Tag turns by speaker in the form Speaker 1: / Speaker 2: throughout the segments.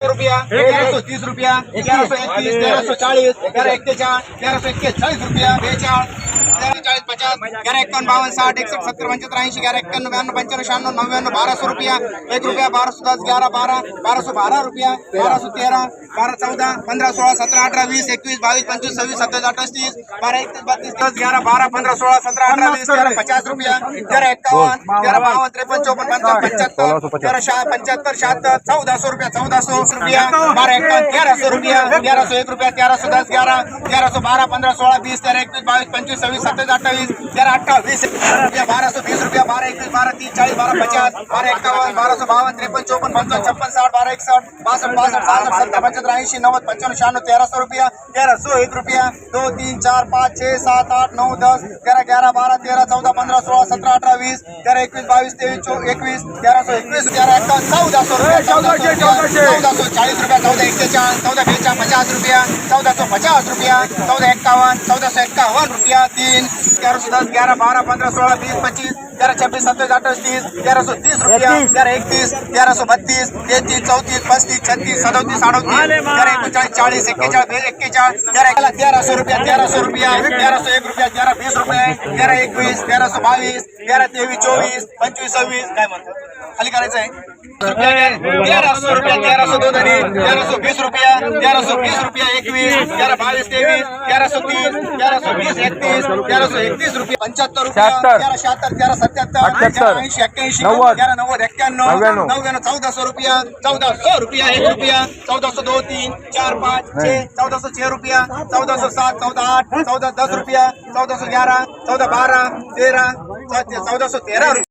Speaker 1: रुपया तेराशे तीस रुपया तेराशे एकतीस तेराशे चाळीस तेरा एक्केचाळीस तेराशे एक्केचाळीस रुपया बेचाळीस तेरा चाळीस पचास ग्यारह एकावन्न बावन्न साठ एकसष्ट सत्तर पंच्याहत्तर ऐंशी ग्यारह एक्क्याण्णव ब्याण्णव पंच्याण्णव शहाण्णव नव्याण्णव बाराशे रुपया एक रुपया बाराशे दस ग्यारह बारह बाराशे बारह रुपया बाराशे तेरह बारह चौदह पंद्रह सोळा सतरा अठरा वीस एकवीस बावीस पंचवीस सव्वीस सत्तावीस अठ्ठावीस तीस बारह एकतीस बत्तीस दस ग्यारह बारह पंद्रह सोळा सतरा अठरा वीस तेरह पचास रुपया तेरह एक्कावन्न तेरह बावन्न त्रेपन्न चौपन्न पंचावन्न पंच्याहत्तर तेरह शहा पंच्याहत्तर शहात्तर चौदा सौ रुपया चौदा सौ रुपया बारह एक्कावन्न तेरह सौ रुपया तेरह सौ एक रुपया तेरह सौ दस ग्यारह तेरह सौ बारह पंद्रह सोळा बीस तेरह एकवीस बावीस पंचवीस सव्वीस सत्तावीस अठ्ठावीस तेरह अठ्ठावीस वीस रुपया बारह सौ बीस रुपया बारह एकवीस बारह तीस चाळीस बारह पचास बारह एक्कावन्न बारह सौ बावन्न त्रेपन्न चौपन्न पंचावन्न छप्पन साठ बारह एकसष्ट बासष्ट बासष्ट सहासष्ट सत्तर पंच्याहत्तर ऐंशी नव्वद पंच्याण्णव शहाण्णव तेरह सौ रुपया तेरह सौ एक रुपया दो तीन चार पाच छह सात आठ नऊ दस तेरह ग्यारह बारह तेरह चौदह पंद्रह सोळा सतरा अठरा वीस तेरह एकवीस बावीस तेवीस चौ एकवीस तेरह सौ एकवीस तेरह एक्कावन्न चौदा सौ रुपया चौदा सौ चौदा सौ चाळीस रुपया चौदा एक्केचाळीस चौदा बेचाळीस पचास रुपया चौदा सौ पचास रुपया चौदा एक्कावन्न चौदा सौ एक्कावन्न रुपया तीन तेरह सौ दस ग्यारह बारह पंद्रह सोळा बीस पच्चीस तेरह छब्बीस सत्ताईस अट्ठाईस तीस तेरह सौ तीस रुपया तेरह एकतीस तेरह सौ बत्तीस तेहतीस चौतीस पस्तीस छत्तीस सदोतीस अडोतीस तेरह एकोणचाळीस चाळीस एक्केचाळीस एक्केचाळीस तेरह एकला तेरह सौ रुपया तेरह सौ रुपया तेरह सौ एक रुपया तेरह बीस रुपये तेरह एकवीस तेरह सौ बावीस तेरह तेवीस चोवीस पंचवीस सव्वीस काय खाली करायचं आहे तेरह सौ रुपया तेरह सौ दो धनी तेरह सौ बीस रुपया तेरह सौ बीस रुपया एकवीस तेरह बावीस तेवीस तेरह सौ तीस तेरह सौ बीस एकतीस तेरह सौ एकतीस रुपया पंच्याहत्तर रुपया. तेरह शहात्तर तेरह सत्याहत्तर. तेरह ऐंशी
Speaker 2: नव्वद.
Speaker 1: तेरह नव्वद एक्क्याण्णव
Speaker 2: नव्याण्णव.
Speaker 1: चौदा सौ रुपया चौदा सौ रुपया एक रुपया चौदा सौ दो तीन चार पाच छह चौदह सौ छह रुपया चौदह सौ सात चौदह आठ चौदह दस रुपया चौदह सौ ग्यारह चौदह बारह तेरह तेरह रुपया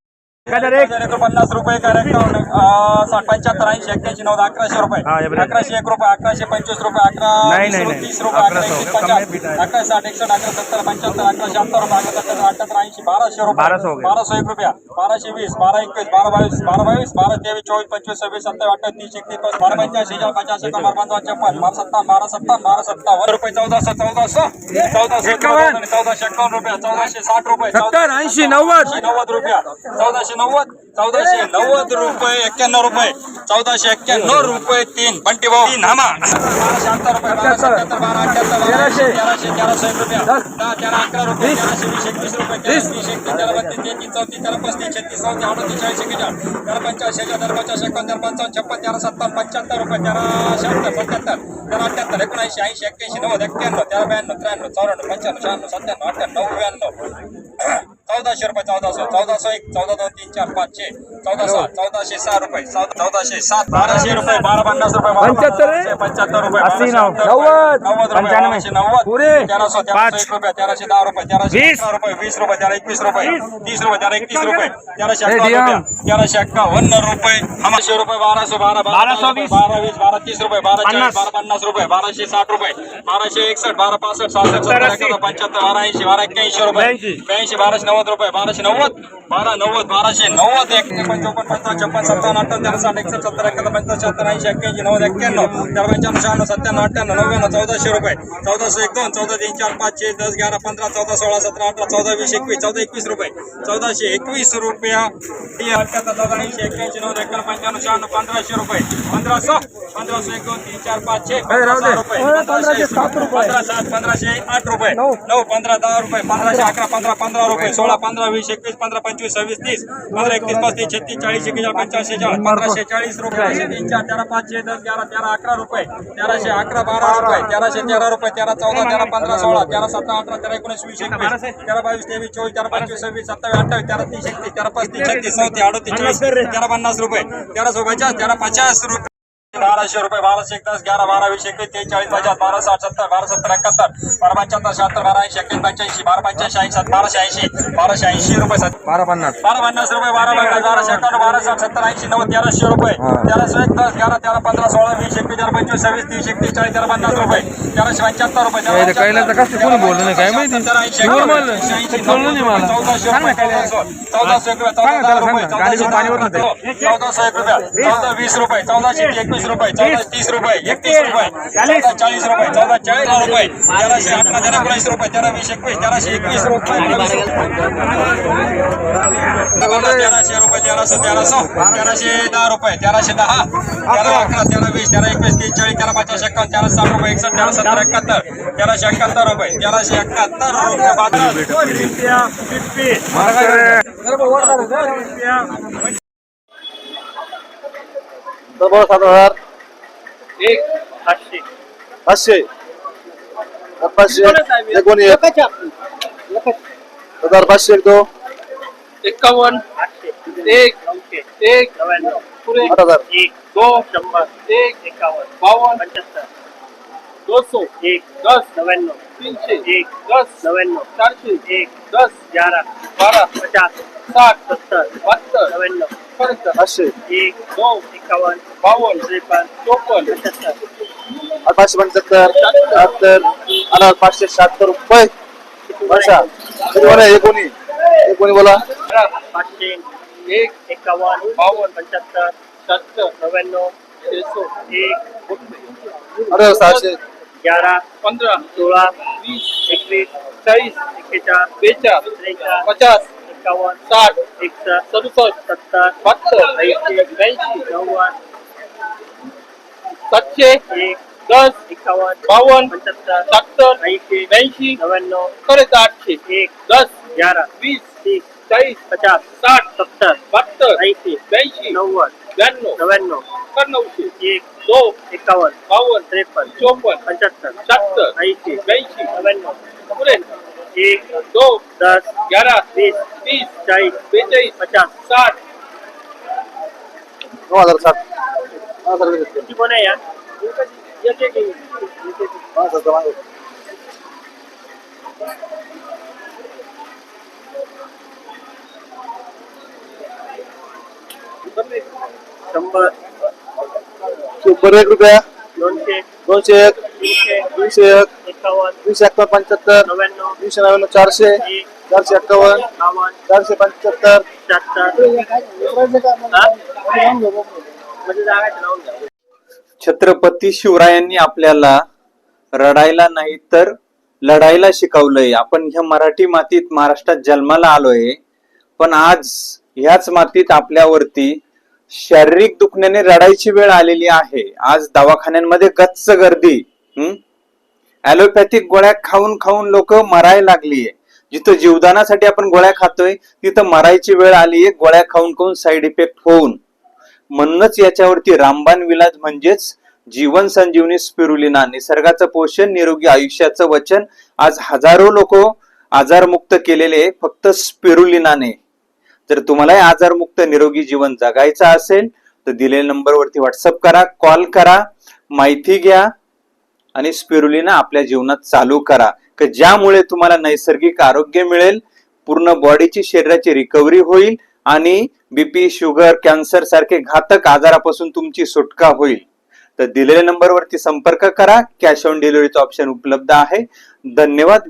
Speaker 3: पन्नास रुपये साठ पंच्याहत्तर ऐंशी एक्क्याऐंशी नव्वद अकराशे रुपये. अकराशे एक रुपये अकराशे पंचवीस रुपये अकरा. तीस रुपये अकरा
Speaker 2: अकराशे
Speaker 3: पचास. अकरा साठ एकसष्ट अकरा सत्तर पंच्याहत्तर अकराशे अठ्ठ्याहत्तर रुपये अठ्याहत्तर ऐंशी बाराशे रुपये.
Speaker 2: बाराशे हो.
Speaker 3: बाराशे एक रुपया. बाराशे वीस बारा एकवीस बारा बावीस बारा बावीस बारा तेवीस चोवीस पंचवीस सव्वीस सत्तावीस अठ्ठावीस तीस एकतीस पस्तीस बारा पंच्याऐंशी चार एकावन्न बारा पंचावन्न छप्पन बारा सत्तावन्न बारा सत्तावन्न बारा सत्तावन्न रुपये चौदाशे चौदाशे चौदाशे. चौदाशे एकावन्न रुपये. चौदाशे साठ रुपये.
Speaker 2: ऐंशी नव्वद.
Speaker 3: नव्वद रुपया. चौदाशे नव्वद चौदाशे नव्वद रुपये एक्क्याण्णव रुपये चौदाशे एक्क्याण्णव रुपये तीन. बंटी भाऊ. तीन हामा बाराशे अठ्ठ्याहत्तर रुपये बारा सत्याहत्तर बारा अठ्ठ्याहत्तर बारा
Speaker 2: तेराशे.
Speaker 3: तेराशे तेराशे एक रुपया. दहा तेरा अकरा रुपये तेराशे वीस एकवीस रुपये तेरा तीस एकतीस तेरा बत्तीस तेहतीस चौतीस तेरा पस्तीस छत्तीस चौतीस अडतीस चाळीस एक्केचाळीस. तेरा पंचाळीस शेहेचाळीस तेरा पंचाळीस एकावन्न तेरा पंचावन्न छप्पन तेरा सत्तावन्न पंच्याहत्तर रुपये तेरा शहात्तर सत्याहत्तर तेरा अठ्ठ्याहत्तर एकोणऐंशी ऐंशी एक्क्याऐंशी नव्वद एक्क्याण्णव तेरा ब्याण्णव त्र्याण्णव चौऱ्याण्णव पंच्याण्णव शहाण्णव सत्त्याण्णव अठ्ठ्याण्णव नव्याण्णव. चौदाशे रुपये चौदाशे चौदाशे एक चौदा दोन तीन चार पाचशे चौदा सहा चौदाशे सहा रुपये चौदाशे सात बाराशे रुपये बारा पन्नास रुपये
Speaker 2: पंच्याहत्तर
Speaker 3: पंच्याहत्तर रुपये
Speaker 2: अस्सी नव्वद.
Speaker 3: नव्वद रुपये नव्वद
Speaker 2: पुरे.
Speaker 3: तेराशे तेराशे एक रुपये तेराशे दहा रुपये तेराशे. अकरा रुपये वीस रुपये तेरा एकवीस रुपये तीस रुपये तेरा एकतीस रुपये तेराशे अकरा. रुपये तेराशे एक्कावन्न रुपये हमाशे रुपये बाराशे बारा
Speaker 2: बाराशे वीस.
Speaker 3: बारा वीस बारा तीस रुपये बारा चाळीस. बारा पन्नास रुपये बाराशे साठ रुपये बाराशे एकसष्ट बारा पासष्ट सहासष्ट
Speaker 2: सत्तर,
Speaker 3: पंच्याहत्तर बारा ऐंशी बारा एक्क्याऐंशी रुपये.
Speaker 2: ब्याऐंशी
Speaker 3: बाराशे नव्वद रुपये बाराशे नव्वद? बारा नव्वद बाराशे नव्वद एक पंचोपन्न पंचावन्न छप्पन सत्तावन्न अठ्ठावन्न तेरा साठ एकसष्ट सत्तर एकाहत्तर पंचावन्न शहात्तर ऐंशी एक्क्याऐंशी नव्वद एक्क्याण्णव तेरा पंच्याण्णव शहाण्णव सत्त्याण्णव अठ्ठ्याण्णव नव्याण्णव चौदाशे रुपये. चौदाशे एक दोन चौदा तीन चार पाच छे दस ग्यारा पंधरा चौदा सोळा सतरा अठरा चौदा वीस एकवीस चौदा एकवीस रुपये. चौदाशे एकवीस रुपया ती अठ्याहत्तर चौदा ऐंशी एक्क्याऐंशी नव्वद एक्क्याण्णव पंच्याण्णव शहाण्णव पंधराशे रुपये. पंधराशे पंधराशे एक दोन तीन चार पाच छे पंधराशे सात पंधराशे आठ रुपये. नऊ. पंधरा दहा रुपये. पंधराशे अकरा पंधरा पंधरा रुपये. सोळा पंधरा वीस एकवीस पंधरा पंचवीस सव्वीस तीस पंधरा एकतीस पस्तीस छत्तीस चाळीस एकेचाळीस पंच्याऐंशी चाळीस पंधराशे चाळीस रुपये. तीन चार तेरा पाच छे दस ग्यारा तेरा अकरा रुपये. तेराशे अकरा बारा रुपये. तेराशे तेरा रुपये. तेरा चौदा तेरा पंधरा सोळा. तेरा सतरा अठरा तेरा एकोणीस वीस एकवीस. तेरा बावीस तेवीस चोवीस तेरा पंचवीस सव्वीस सत्तावीस अठ्ठावीस तेरा तीस एकतीस तेरा पस्तीस छत्तीस चौतीस अडतीस चाळीस तेरा पन्नास रुपये. तेरा सौ पचास तेरा पचास रुपये. बाराशे रुपये बाराशे एक दस ग्यारा बारा वीस एकवीस तेवीस चाळीस पचास बारा साठ सत्तर बारा सत्तर एकाहत्तर बारा पंच्याहत्तर शहात्तर बारा ऐंशी एक्क्याऐंशी पंच्याऐंशी बारा पंच्याऐंशी ऐंशी बाराशे ऐंशी बाराशे ऐंशी रुपये सात
Speaker 2: बारा पन्नास
Speaker 3: बारा पन्नास रुपये बारा बारा बाराशे एकावन्न बारा साठ सत्तर ऐंशी नव्वद तेराशे रुपये. तेराशे एक दस ग्यारा तेरा पंधरा सोळा वीस एकवीस तेरा पंचवीस सव्वीस तीस एकतीस चाळीस तेरा पन्नास रुपये तेराशे पंच्याहत्तर रुपये
Speaker 2: कैलासचं कसं कोणी बोललं नाही, काय माहिती? बोललं नाही मला.
Speaker 3: चौदाशे रुपये. चौदाशे रुपये. चौदाशे एक रुपये चौदा वीस रुपये चौदाशे एकवीस रुपये रुपये चौदा तीस रुपये एकतीस रुपये चौदा चाळीस रुपये चौदा चाळीस रुपये तेराशे अठरा तेरा एकोणीस रुपये तेरा वीस एकवीस तेराशे एकवीस रुपये तेराशे रुपये
Speaker 4: तेराशे तेराशे तेराशे दहा रुपये तेराशे दहा तेरा अकरा तेरा वीस तेरा एकवीस तीस चाळीस तेरा पचास एक्कावन्न तेरा साठ रुपये एकसष्ट तेरा सत्तर एकाहत्तर तेराशे एकाहत्तर रुपये तेराशे एकाहत्तर रुपये बाजार.
Speaker 5: डबल सात हजार
Speaker 4: एक आठशे
Speaker 5: पाचशे. पाचशे. एकोण एक हजार पाचशे एक दो.
Speaker 4: एकावन्न एक एक
Speaker 5: आठ हजार.
Speaker 4: एक दो शंभर. एक एकावन्न. बावन्न पंच्याहत्तर. दोनशे. एक दस नव्याण्णव. तीनशे. एक दस नव्याण्णव. चारशे. एक दस ग्यारह बारह पचास. साठ सत्तर. बहात्तर. नव्याण्णव. पंच्याहत्तर
Speaker 5: पाचशे
Speaker 4: एक दो एकावन्न बावन्न त्रेपन्न चोपन्न.
Speaker 5: पाचशे पंच्याहत्तर शहात्तर हजार पाचशे शहात्तर रुपये. किती बोला? एकोणी एकोणी बोला.
Speaker 4: पाचशे. एक. एकावन्न बावन्न पंच्याहत्तर सत्तर नव्याण्णव छेसो एक.
Speaker 5: हजार सहाशे.
Speaker 4: ग्यारह पंद्रह सोलह वीस. एकवीस चाळीस एक्केचाळीस बेचाळीस. त्रेचाळीस. पचास. एकावन्न साठ एकसष्ट सदुसष्ट सत्तर बहात्तर ऐंशी ब्याऐंशी नव्वद सातशे एक दस एकावन्न बावन्न पंच्याहत्तर सत्तर ऐंशी ब्याऐंशी नव्याण्णव आठशे एक दस ग्यारह वीस तीस चाळीस पचास साठ सत्तर बहात्तर ऐंशी ब्याऐंशी नव्वद ब्याण्णव नव्याण्णव नऊशे एक दो एकावन्न बावन्न त्रेपन्न चोपन्न पंच्याहत्तर शहात्तर ऐंशी ब्याऐंशी नव्याण्णव. पुढे. एक दो दस ग्यारह वीस तीस चाळीस बेचाळीस पचास साठ।
Speaker 5: नऊ हजार साठ वीस.
Speaker 4: एक एक
Speaker 5: मागं.
Speaker 4: शंभर।
Speaker 5: शंभर एक रुपया।
Speaker 4: दोनशे।
Speaker 5: दोनशे एक।
Speaker 4: तीनशे।
Speaker 5: तीनशे एक।
Speaker 4: एकावन्न।
Speaker 5: तीनशे एकावन्न पंच्याहत्तर।
Speaker 4: नव्याण्णव।
Speaker 5: तीनशे नव्याण्णव चारशे चारशे
Speaker 4: अठ्ठावन्न
Speaker 5: चारशे पंच्याहत्तर.
Speaker 6: छत्रपती शिवरायांनी आपल्याला रडायला नाही तर लढायला शिकवलंय. आपण ह्या मराठी मातीत महाराष्ट्रात जन्माला आलोय पण आज ह्याच मातीत आपल्यावरती शारीरिक दुखण्याने रडायची वेळ आलेली आहे. आज दवाखान्यांमध्ये गच्च गर्दी हम्म ऍलोपॅथिक गोळ्या खाऊन खाऊन लोक मरायला लागलीये जिथं जीवदानासाठी आपण गोळ्या खातोय तिथं मरायची वेळ आलीये गोळ्या खाऊन खाऊन साईड इफेक्ट होऊन. म्हणूनच याच्यावरती रामबाण विलाज म्हणजेच जीवन संजीवनी स्पिरुलिना निसर्गाचं पोषण निरोगी आयुष्याचं वचन आज हजारो लोक आजारमुक्त केलेले फक्त स्पिरुलिनाने. जर तुम्हालाही आजारमुक्त निरोगी जीवन जगायचं असेल तर दिलेल्या नंबरवरती व्हॉट्सअप करा कॉल करा माहिती घ्या आणि स्पिरुलिना आपल्या जीवनात चालू करा. की ज्यामुळे तुम्हाला नैसर्गिक आरोग्य मिळेल पूर्ण बॉडीची शरीराची रिकव्हरी होईल आणि बीपी शुगर कॅन्सर सारखे घातक आजारापासून तुमची सुटका होईल. तर दिलेल्या नंबरवरती संपर्क करा. कॅश ऑन डिलिव्हरीचा ऑप्शन उपलब्ध आहे. धन्यवाद.